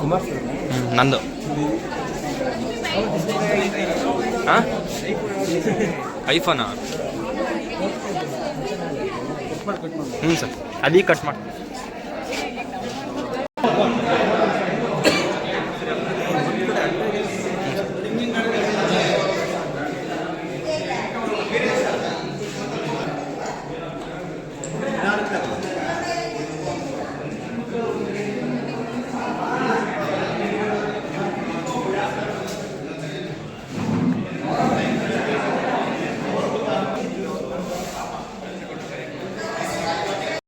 ಕುಮಾರ್ ನಂದು. ಹಾಂ ಐಫೋನಾ? ಹ್ಞೂ ಸರ್. ಅಲ್ಲಿ ಕಟ್ ಮಾಡಿ